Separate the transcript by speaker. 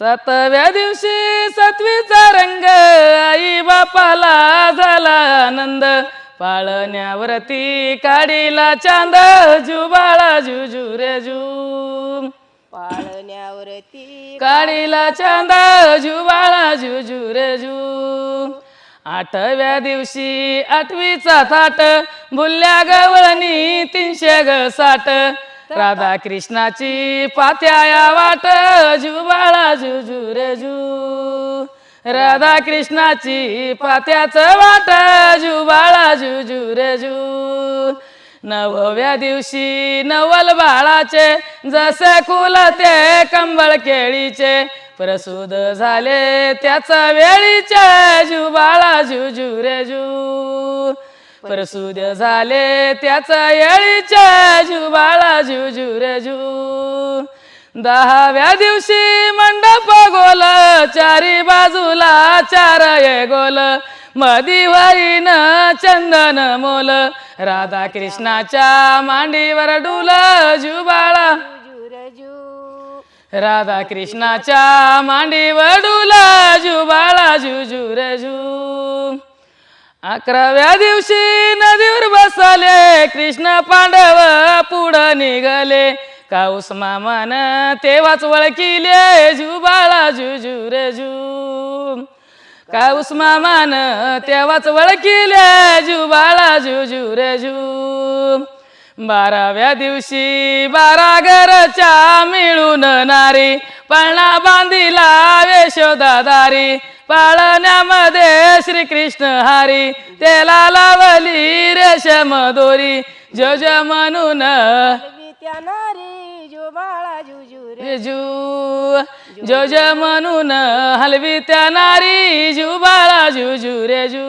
Speaker 1: सातव्या दिवशी सातवीचा रंग आई बापाला झाला आनंद. पाळण्यावरती काडीला चांद जुबाळा जुजू रे जू.
Speaker 2: पाळण्यावरती
Speaker 1: काडीला चांद जुबाळा जुजू रे जू. आठव्या दिवशी आठवीचा थाट बुल्ल्या गवळणी तीनशे ग साठ राधा कृष्णाची पात्याया वाट जुबाळा जुजू रे जू राधा कृष्णाची पात्याच वाट जुबाळा जुजू रे जू नवव्या दिवशी नवल बाळाचे जसे कुल ते कंबळ केळीचे. प्रसूद झाले त्याच वेळीचे जुबाळा जुजू रे जू प्रसूद झाले त्याच येळीचे जुबाळा जुजू रे जू दहाव्या दिवशी मंडप गोल चारी बाजूला चार ये गोल. मधी वाईन चंदन मोल राधा कृष्णाच्या मांडीवर डुल जुबाळा.
Speaker 2: जुरजू
Speaker 1: राधा कृष्णाच्या मांडीवर डुल जुबाळा जुजू रजू जू. अकराव्या दिवशी नदीवर बसले कृष्ण पांडव पुढं निघाले. काऊस मामान तेव्हाच वळकिले जुबाळा जुजू रे जू. काऊस मामान तेव्हाच वळकिले जुबाळा जुजू रे जू. बाराव्या दिवशी बारा घरच्या मिळून नारी पळणा बांधिला वेशोदादारी पाळण्यामध्ये श्रीकृष्ण हारी तेला लावली रेशम दोरी. जज म्हणून
Speaker 2: त्या जो बाळा जुजू रे.
Speaker 1: रेजू जो जो म्हणून हलवी त्या नारी. जुबाळा जुजू रेजू